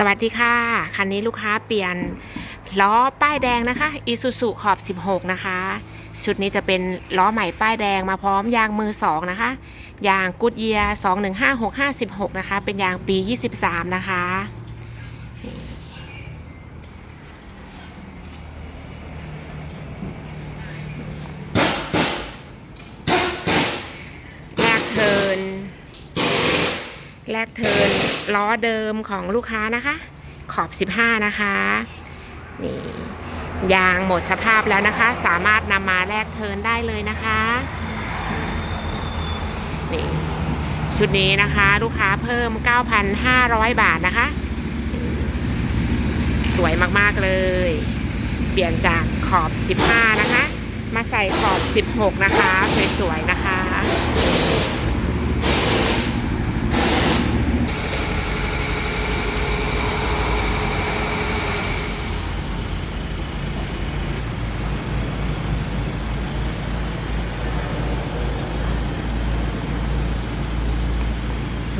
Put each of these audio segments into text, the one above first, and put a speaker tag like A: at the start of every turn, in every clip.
A: สวัสดีค่ะ คันนี้ลูกค้าเปลี่ยนล้อป้ายแดงนะคะอีซูซูขอบ 16 นะคะ ชุดนี้จะเป็นล้อใหม่ป้ายแดงมาพร้อมยางมือ 2 นะคะ ยางกูดเยีย215656นะคะ เป็นยางปี 23 นะคะ แรกเทิร์น แรกเทินล้อเดิมของลูกค้านะคะ ขอบ 15 นะคะนี่ยางหมดสภาพแล้วนะคะ สามารถนำมาแลกเทินได้เลยนะคะนี่ชุดนี้นะคะ ลูกค้าเพิ่ม 9,500 บาทนะคะ สวยมากๆเลย เปลี่ยนจากขอบ 15 นะคะ มาใส่ขอบ 16 นะคะ สวยๆ นะคะ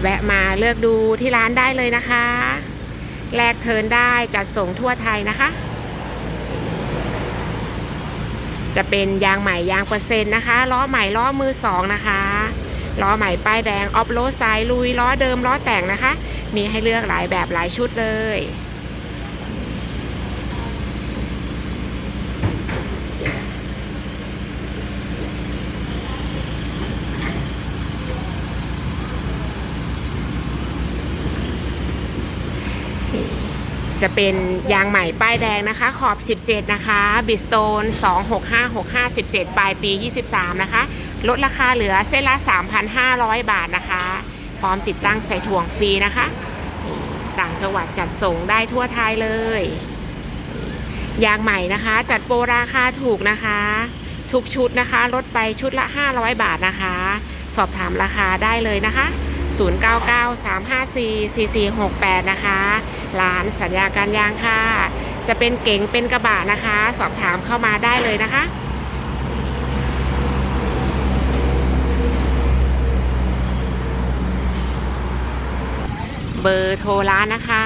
A: แวะมาเลือกดูที่ร้านได้เลยนะคะ แลกเทินได้จัดส่งทั่วไทยนะคะ จะเป็นยางใหม่ยางเปอร์เซ็นต์นะคะ ล้อใหม่ล้อมือสองนะคะล้อใหม่ป้ายแดงออฟโรดสายลุยล้อเดิมล้อแต่งนะคะ มีให้เลือกหลายแบบหลายชุดเลย จะเป็นยางใหม่ป้ายแดงนะคะ ขอบ 17 นะคะบิสโตน 265657 ปลายปี 23 นะคะ ลดราคาเหลือเส้นละ 3,500 บาทนะคะ พร้อมติดตั้งใส่ถ่วงฟรีนะคะ ต่างจังหวัดจัดส่งได้ทั่วไทยเลย ยางใหม่นะคะ จัดโปรราคาถูกนะคะ ทุกชุดนะคะ ลดไปชุดละ 500 บาทนะคะ สอบถามราคาได้เลยนะคะ 0993544468 นะคะร้านสัญญาการยางค่ะ จะเป็นเก๋งเป็นกระบะนะคะ สอบถามเข้ามาได้เลยนะคะเบอร์โทรร้านนะคะ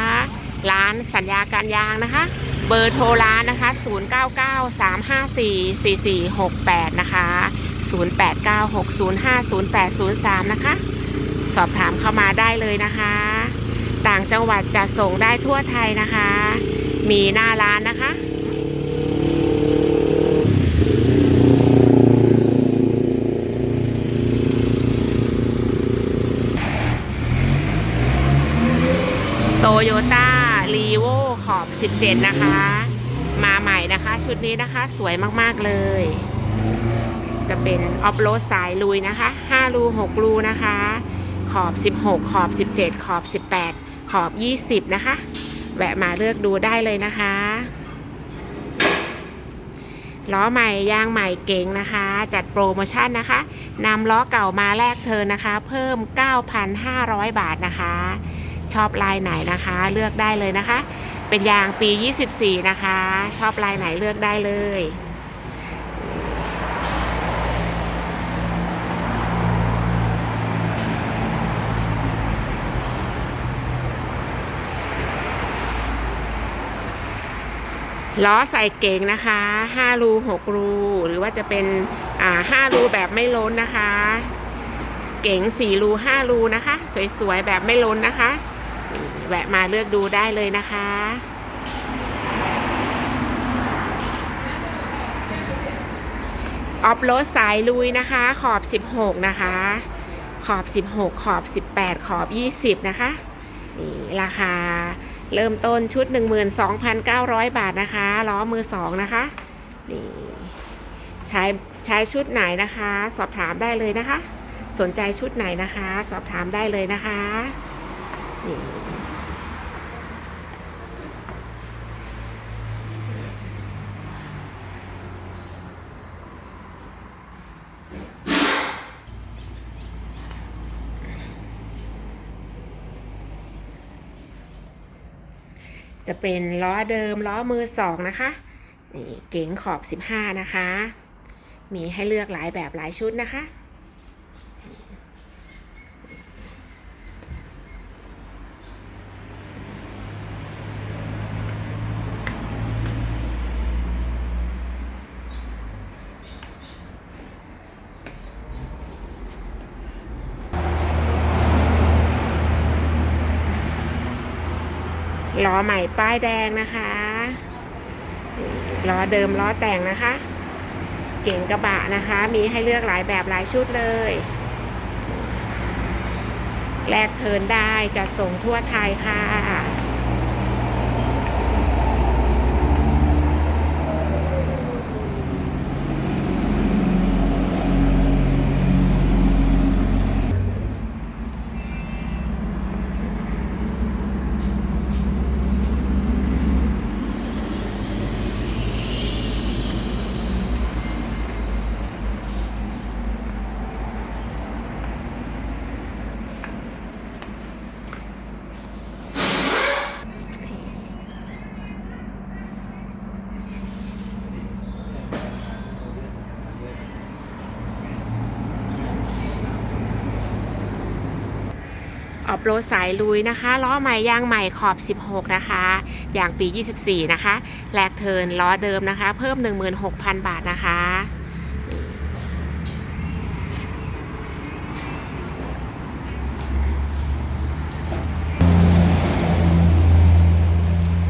A: ร้านสัญญาการยางนะคะ เบอร์โทรร้านนะคะ 0993544468 นะคะ 0896050803 นะคะ สอบถามเข้ามาได้เลยนะคะ ต่างจังหวัดจะส่งได้ทั่วไทยนะคะ มีหน้าร้านนะคะโตโยต้ารีโวขอบ 17 นะคะ มาใหม่นะคะ ชุดนี้นะคะสวยมากๆเลย จะเป็นออฟโรดสายลุยนะคะ 5 รู 6 รูนะคะ ขอบ 16 ขอบ 17 ขอบ 18 ขอบ 20 นะคะ แวะมาเลือกดูได้เลยนะคะล้อใหม่ยางใหม่เก๋งนะคะ จัดโปรโมชั่นนะคะนำล้อเก่ามาแลกเทินนะคะ เพิ่ม 9,500 บาทนะคะ ชอบลายไหนนะคะ เลือกได้เลยนะคะ เป็นยางปี 24 นะคะ ชอบลายไหนเลือกได้เลย ล้อใส่เก่งนะคะ5รู6รูหรือว่าจะเป็นอ่า5รูแบบไม่ล้นนะคะ เก๋ง4รู5รูนะคะ สวยๆแบบไม่ล้นนะคะแวะมาเลือกดูได้เลยนะคะออฟโรดสายลุยนะคะ ขอบ 16 นะคะ ขอบ 16 ขอบ 18 ขอบ 20 นะคะนี่ราคา เริ่มต้นชุด 12,900 บาทนะคะล้อมือ2นะคะนี่ใช้ใช้ชุดไหนนะคะ สอบถามได้เลยนะคะ สนใจชุดไหนนะคะ สอบถามได้เลยนะคะนี่ จะเป็นล้อเดิมล้อมือสองนะคะนี่เก๋งขอบ 15 นะคะ มีให้เลือกหลายแบบหลายชุดนะคะ ล้อใหม่ป้ายแดงนะคะล้อเดิมล้อแต่งนะคะ เก่งกระบะนะคะ มีให้เลือกหลายแบบหลายชุดเลยแลกเทินได้จัดส่งทั่วไทยค่ะ โรดสายลุยนะคะล้อใหม่ยางใหม่ขอบ 16 นะคะอย่างปี 24 นะคะแลกเทินล้อเดิมนะคะ เพิ่ม 16,000 บาทนะคะ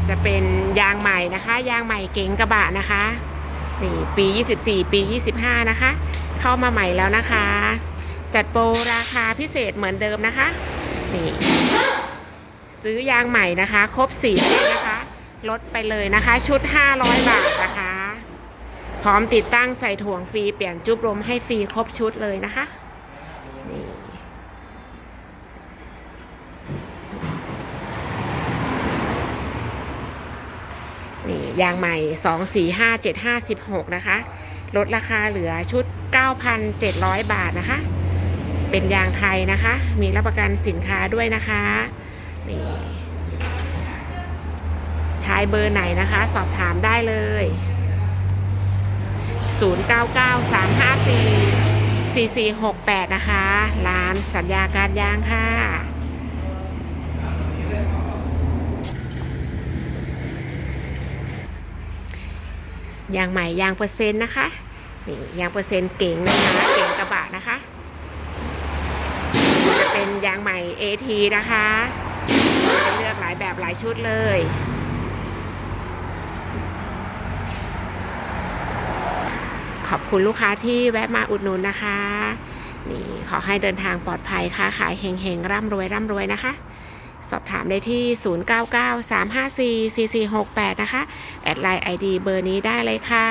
A: จะเป็นยางใหม่นะคะ ยางใหม่เก๋งกระบะนะคะนี่ปี 24 ปี 25 นะคะ เข้ามาใหม่แล้วนะคะ จัดโปรราคาพิเศษเหมือนเดิมนะคะ นี่ซื้อยางใหม่นะคะ ครบ4เส้นนะคะ ลดไปเลยนะคะ ชุด 500 บาทนะคะ พร้อมติดตั้งใส่ถ่วงฟรีเปลี่ยนจุบลมให้ฟรีครบชุดเลยนะคะนี่นี่ยางใหม่ 2 4 5 7 5 16 นะคะ ลดราคาเหลือชุด 9,700 บาทนะคะ เป็นยางไทยนะคะ มีรับประกันสินค้าด้วยนะคะนี่ใช้เบอร์ไหนนะคะ สอบถามได้เลย 099354 4468 นะคะ ร้านสัญญาการยางค่ะยางใหม่ยางเปอร์เซ็นต์นะคะนี่ยางเปอร์เซ็นต์เก่งนะคะเก่งกระบะนะคะ ยางใหม่ AT นะคะเลือกหลายแบบหลายชุดเลยขอบคุณลูกค้าที่แวะมาอุดหนุนนะคะ นี่ขอให้เดินทางปลอดภัยค่ะขายเฮงๆ ร่ำรวยร่ำรวยนะคะ สอบถามได้ที่ 0993544468 นะคะ แอดไลน์ ID เบอร์นี้ได้เลยค่ะ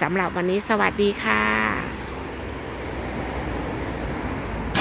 A: สำหรับวันนี้สวัสดีค่ะ